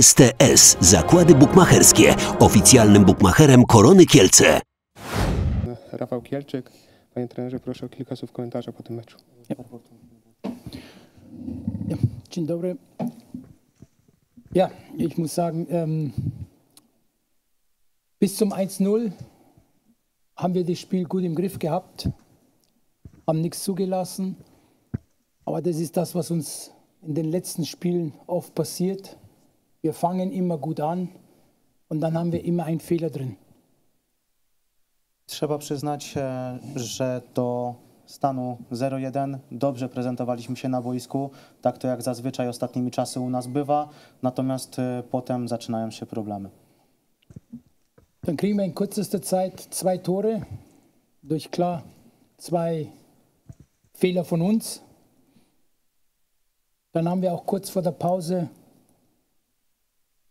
STS Zakłady Bukmacherskie. Oficjalnym bukmacherem Korony Kielce. Rafał Kielczyk. Panie trenerze, proszę o kilka słów komentarza po tym meczu. Ja, dzień dobry. Ja, ich muss sagen, ähm, bis zum 1-0 haben wir das Spiel gut im Griff gehabt, haben nichts zugelassen. Aber das ist das, was uns in den letzten Spielen oft passiert. Wir fangen immer gut an und dann haben wir immer einen Fehler drin. Trzeba przyznać, e, że do stanu 0-1 dobrze prezentowaliśmy się na boisku, tak to jak zazwyczaj ostatnimi czasy u nas bywa, natomiast e, potem zaczynają się problemy. Dann kriegen wir in kürzester Zeit zwei Tore durch klar zwei Fehler von uns. Dann haben wir auch kurz vor der Pause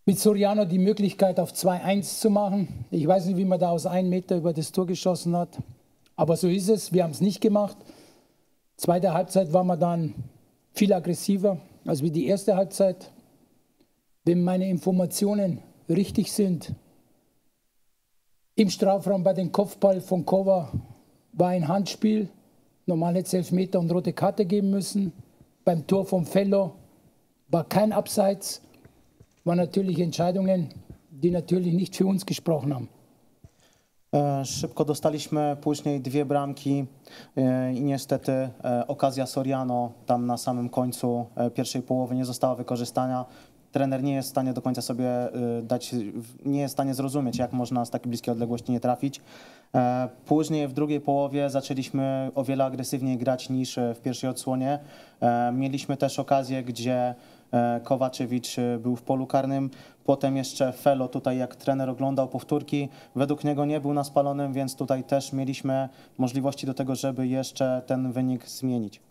mit Soriano die Möglichkeit auf 2-1 zu machen. Ich weiß nicht, wie man da aus einem Meter über das Tor geschossen hat. Aber so ist es. Wir haben es nicht gemacht. Zweite Halbzeit waren wir dann viel aggressiver als wie die erste Halbzeit. Wenn meine Informationen richtig sind, im Strafraum bei dem Kopfball von Kova war ein Handspiel. Normal hätte es Elfmeter und rote Karte geben müssen. Beim Tor vom Fellow war kein Abseits. Waren natürlich Entscheidungen, die natürlich nicht für uns gesprochen haben. E, Szybko dostaliśmy później dwie bramki e, i niestety e, okazja Soriano tam na samym końcu pierwszej połowy nie została wykorzystana. Trener nie jest w stanie do końca sobie dać, nie jest w stanie zrozumieć, jak można z takiej bliskiej odległości nie trafić. Później w drugiej połowie zaczęliśmy o wiele agresywniej grać niż w pierwszej odsłonie. Mieliśmy też okazję, gdzie Kowaczewicz e, był w polu karnym. Potem jeszcze Felo, tutaj jak trener oglądał powtórki, według niego nie był na spalonym, więc tutaj też mieliśmy możliwości do tego, żeby jeszcze ten wynik zmienić.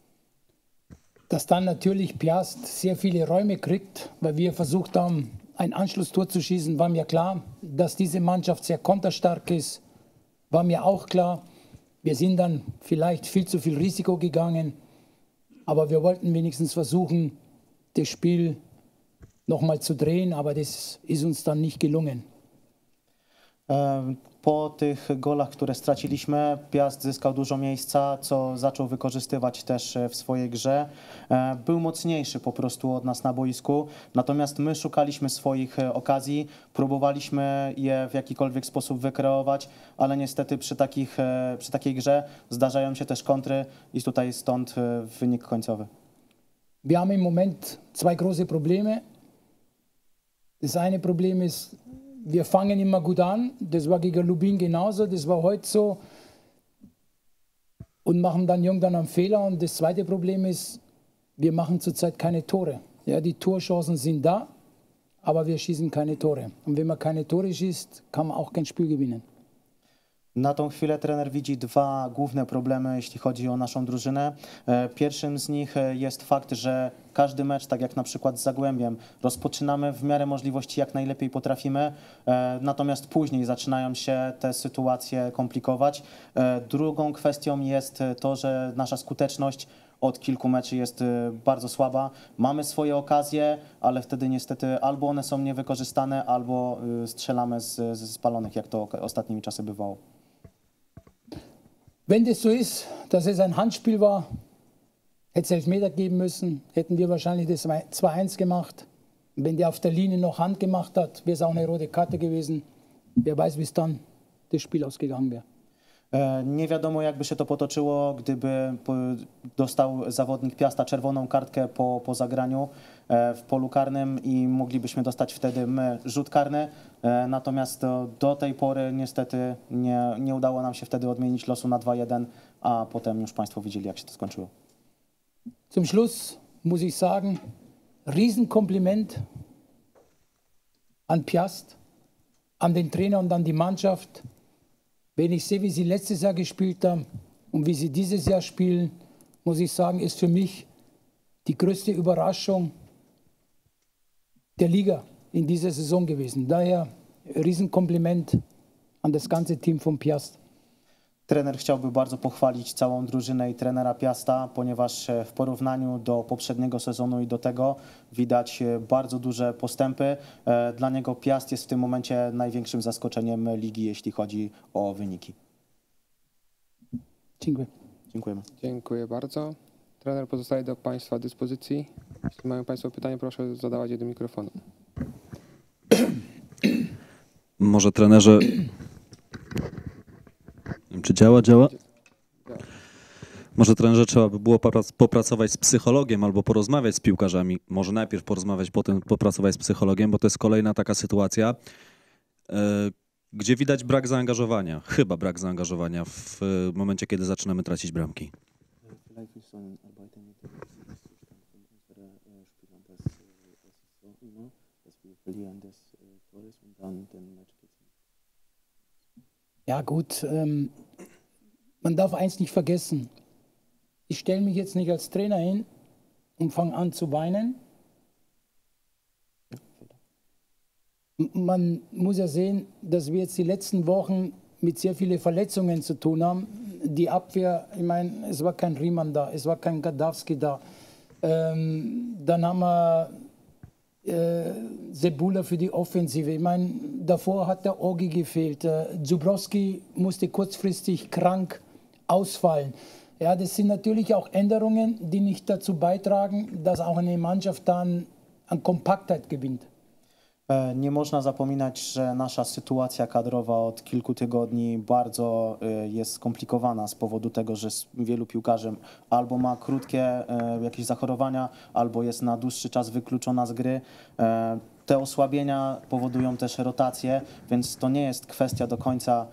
Dass dann natürlich Piast sehr viele Räume kriegt, weil wir versucht haben, ein Anschlusstor zu schießen, war mir klar. Dass diese Mannschaft sehr konterstark ist, war mir auch klar. Wir sind dann vielleicht viel zu viel Risiko gegangen, aber wir wollten wenigstens versuchen, das Spiel nochmal zu drehen, aber das ist uns dann nicht gelungen. Po tych golach, które straciliśmy, Piast zyskał dużo miejsca, co zaczął wykorzystywać też e, w swojej grze. E, Był mocniejszy po prostu od nas na boisku, natomiast my szukaliśmy swoich e, okazji, próbowaliśmy je w jakikolwiek sposób wykreować, ale niestety przy, takich, przy takiej grze zdarzają się też kontry i tutaj stąd wynik końcowy. Wir haben im Moment zwei große Probleme. Das eine Problem ist, wir fangen immer gut an. Das war gegen Lubin genauso, das war heute so. Und machen dann irgendwann einen Fehler. Und das zweite Problem ist, wir machen zurzeit keine Tore. Ja, die Torchancen sind da, aber wir schießen keine Tore. Und wenn man keine Tore schießt, kann man auch kein Spiel gewinnen. Na tą chwilę trener widzi dwa główne problemy, jeśli chodzi o naszą drużynę. E, Pierwszym z nich e, jest fakt, że każdy mecz, tak jak na przykład z Zagłębiem, rozpoczynamy w miarę możliwości jak najlepiej potrafimy, e, natomiast później zaczynają się te sytuacje komplikować. Drugą kwestią jest to, że nasza skuteczność od kilku meczy jest bardzo słaba. Mamy swoje okazje, ale wtedy niestety albo one są niewykorzystane, albo strzelamy z, z spalonych, jak to ostatnimi czasy bywało. Wenn das so ist, dass es ein Handspiel war, hätte es Elfmeter geben müssen, hätten wir wahrscheinlich das 2-1 gemacht. Wenn der auf der Linie noch Hand gemacht hat, wäre es auch eine rote Karte gewesen. Wer weiß, wie es dann das Spiel ausgegangen wäre. E, Nie wiadomo, jakby się to potoczyło, gdyby dostał zawodnik Piasta czerwoną kartkę po, po zagraniu e, w polu karnym i moglibyśmy dostać wtedy my rzut karny. E, Natomiast do tej pory niestety nie, nie udało nam się wtedy odmienić losu na 2-1, a potem już Państwo widzieli, jak się to skończyło. Zum Schluss muss ich sagen, Riesenkompliment an Piast, an den Trainer und an die Mannschaft. Wenn ich sehe, wie sie letztes Jahr gespielt haben und wie sie dieses Jahr spielen, muss ich sagen, ist für mich die größte Überraschung der Liga in dieser Saison gewesen. Daher Riesenkompliment an das ganze Team von Piast. Trener chciałby bardzo pochwalić całą drużynę i trenera Piasta, ponieważ e, w porównaniu do poprzedniego sezonu i do tego widać e, bardzo duże postępy. E, Dla niego Piast jest w tym momencie największym zaskoczeniem ligi, jeśli chodzi o wyniki. Dziękuję. Dziękujemy. Dziękuję bardzo. Trener pozostaje do Państwa dyspozycji. Jeśli mają Państwo pytania, proszę zadawać je do mikrofonu. Może trenerze. Czy działa, działa? Może trenerze trzeba by było poprac- popracować z psychologiem albo porozmawiać z piłkarzami. Może najpierw porozmawiać, potem popracować z psychologiem, bo to jest kolejna taka sytuacja, e, gdzie widać brak zaangażowania, chyba brak zaangażowania w momencie, kiedy zaczynamy tracić bramki. Ja gut, ähm, man darf eins nicht vergessen. Ich stelle mich jetzt nicht als Trainer hin und fange an zu weinen. Man muss ja sehen, dass wir jetzt die letzten Wochen mit sehr vielen Verletzungen zu tun haben. Die Abwehr, ich meine, es war kein Riemann da, es war kein Gadowski da. Ähm, dann haben wir äh, Sebula für die Offensive. Ich meine, davor hat der Orgi gefehlt. Äh, Zubrowski musste kurzfristig krank ausfallen. Ja, das sind natürlich auch Änderungen, die nicht dazu beitragen, dass auch eine Mannschaft dann an Kompaktheit gewinnt. E, Nie można zapominać, że nasza sytuacja kadrowa od kilku tygodni bardzo e, jest skomplikowana z powodu tego, że wielu piłkarzy albo ma krótkie e, jakieś zachorowania, albo jest na dłuższy czas wykluczona z gry. Te osłabienia powodują też rotację, więc to nie jest kwestia do końca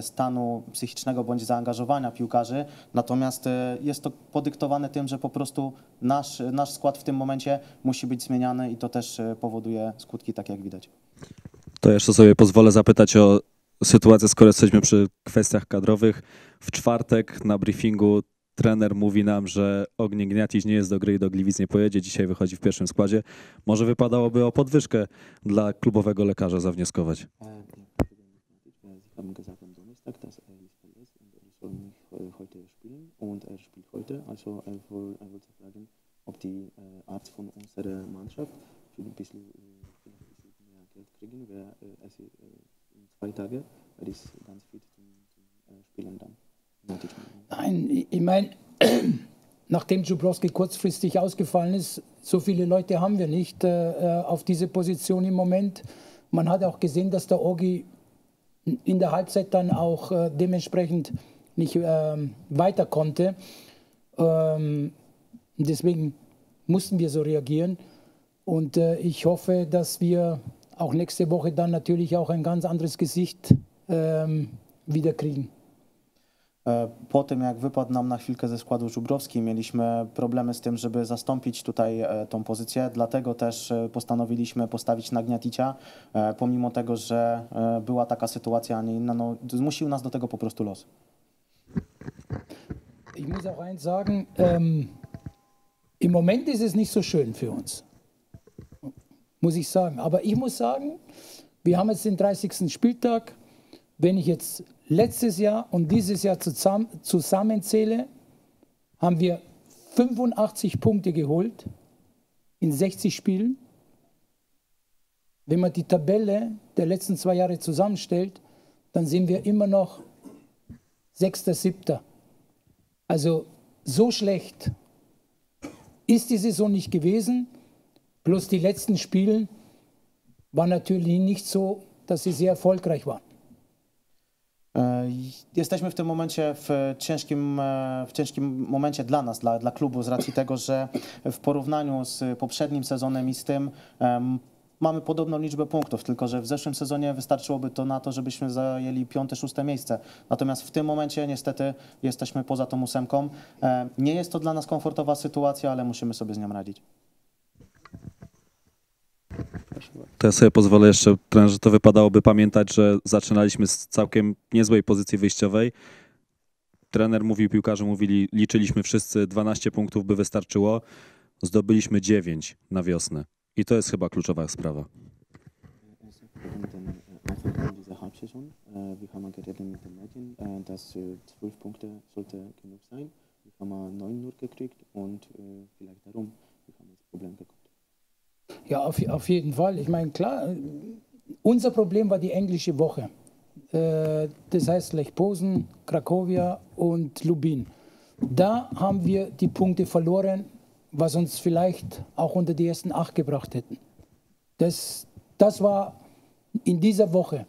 stanu psychicznego bądź zaangażowania piłkarzy, natomiast e, jest to podyktowane tym, że po prostu nasz, nasz skład w tym momencie musi być zmieniany i to też e, powoduje skutki, tak jak widać. To jeszcze sobie pozwolę zapytać o sytuację, skoro jesteśmy przy kwestiach kadrowych. W czwartek na briefingu trener mówi nam, że Ognie Gniatiś nie jest do gry i do Gliwic nie pojedzie. Dzisiaj wychodzi w pierwszym składzie. Może wypadałoby o podwyżkę dla klubowego lekarza zawnioskować. Sie haben gesagt am Donnerstag, dass er ist verletzt und er soll nicht äh, heute spielen und er spielt heute. Also er, woll, er wollte fragen, ob die äh, Arzt von unserer Mannschaft für ein bisschen, äh, vielleicht ein bisschen mehr Geld kriegen. Äh, es ist, äh, in zwei Tagen, er ist ganz fit zum, zum äh, Spielen dann. Nein, ich- meine, nachdem Zubrowski kurzfristig ausgefallen ist, so viele Leute haben wir nicht äh, äh, auf diese Position im Moment. Man hat auch gesehen, dass der Orgi in der Halbzeit dann auch äh, dementsprechend nicht ähm, weiter konnte. Ähm, deswegen mussten wir so reagieren. Und äh, ich hoffe, dass wir auch nächste Woche dann natürlich auch ein ganz anderes Gesicht ähm, wieder kriegen. E, Po tym, jak wypadł nam na chwilkę ze składu Żubrowski, mieliśmy problemy z tym, żeby zastąpić tutaj e, tą pozycję, dlatego też e, postanowiliśmy postawić na Gniaticia, e, pomimo tego, że e, była taka sytuacja, a nie inna, no, zmusił nas do tego po prostu los. Ich muss auch eins sagen, ähm, im Moment ist es nicht so schön für uns, muss ich sagen. Aber ich muss sagen, wir haben jetzt den 30. Spieltag. Wenn ich jetzt letztes Jahr und dieses Jahr zusammen, zusammenzähle, haben wir 85 Punkte geholt in 60 Spielen. Wenn man die Tabelle der letzten zwei Jahre zusammenstellt, dann sind wir immer noch Sechster, Siebter. Also so schlecht ist die Saison nicht gewesen. Bloß die letzten Spiele waren natürlich nicht so, dass sie sehr erfolgreich waren. E, Jesteśmy w tym momencie w ciężkim, e, w ciężkim momencie dla nas, dla, dla klubu, z racji tego, że w porównaniu z poprzednim sezonem i z tym mamy podobną liczbę punktów, tylko że w zeszłym sezonie wystarczyłoby to na to, żebyśmy zajęli piąte, szóste miejsce. Natomiast w tym momencie niestety jesteśmy poza tą ósemką. E, Nie jest to dla nas komfortowa sytuacja, ale musimy sobie z nią radzić. To ja sobie pozwolę jeszcze, trenerze, to wypadałoby pamiętać, że zaczynaliśmy z całkiem niezłej pozycji wyjściowej. Trener mówił, piłkarze mówili, liczyliśmy wszyscy, 12 punktów by wystarczyło. Zdobyliśmy 9 na wiosnę. I to jest chyba kluczowa sprawa. Sagt, gegen den Anfang von dieser Halbzeit Saison. Äh, wir haben geredet mit den Medien, dass zwölf Punkte sollte genug sein. Wir haben neun nur gekriegt und äh, vielleicht darum wir haben das Problem gehabt. Ja, auf, auf jeden Fall. Ich meine, klar, unser Problem war die englische Woche. Äh, Das heißt Lech Posen, Krakowia und Lubin. Da haben wir die Punkte verloren, was uns vielleicht auch unter die ersten acht gebracht hätten. Das, das war in dieser Woche.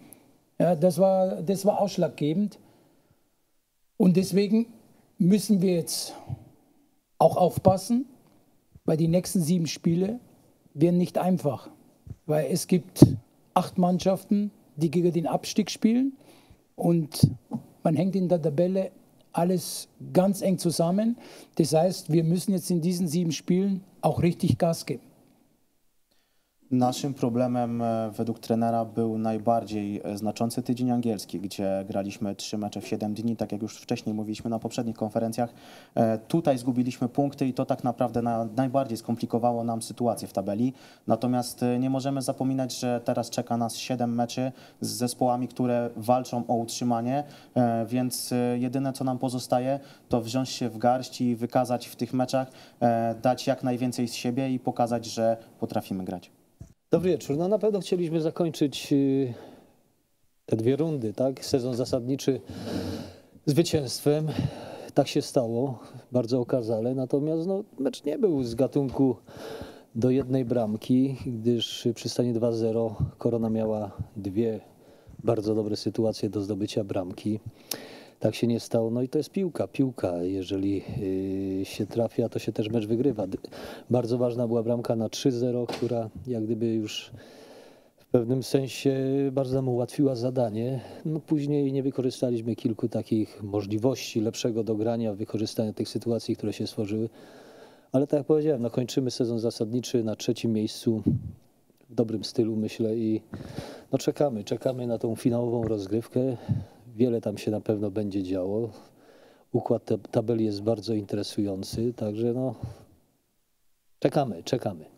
Ja, das, war, das war ausschlaggebend. Und deswegen müssen wir jetzt auch aufpassen, weil die nächsten sieben Spiele werden nicht einfach. Weil es gibt acht Mannschaften, die gegen den Abstieg spielen und man hängt in der Tabelle alles ganz eng zusammen. Das heißt, wir müssen jetzt in diesen sieben Spielen auch richtig Gas geben. Naszym problemem e, według trenera był najbardziej e, znaczący tydzień angielski, gdzie graliśmy trzy mecze w 7 dni, tak jak już wcześniej mówiliśmy na poprzednich konferencjach. E, Tutaj zgubiliśmy punkty i to tak naprawdę na, najbardziej skomplikowało nam sytuację w tabeli. Natomiast nie możemy zapominać, że teraz czeka nas 7 meczy z zespołami, które walczą o utrzymanie, więc jedyne co nam pozostaje to wziąć się w garść i wykazać w tych meczach, dać jak najwięcej z siebie i pokazać, że potrafimy grać. Dobry wieczór. No na pewno chcieliśmy zakończyć y, te dwie rundy, tak? Sezon zasadniczy zwycięstwem. Tak się stało, bardzo okazale. Natomiast no, mecz nie był z gatunku do jednej bramki, gdyż przy stanie 2-0 Korona miała dwie bardzo dobre sytuacje do zdobycia bramki. Tak się nie stało. No i to jest piłka. Piłka, jeżeli y, się trafia, to się też mecz wygrywa. Bardzo ważna była bramka na 3-0, która jak gdyby już w pewnym sensie bardzo nam ułatwiła zadanie. No później nie wykorzystaliśmy kilku takich możliwości lepszego dogrania, wykorzystania tych sytuacji, które się stworzyły. Ale tak jak powiedziałem, no kończymy sezon zasadniczy na trzecim miejscu w dobrym stylu, myślę, i no czekamy, czekamy na tą finałową rozgrywkę. Wiele tam się na pewno będzie działo. Układ tab- tabeli jest bardzo interesujący, także no czekamy, czekamy.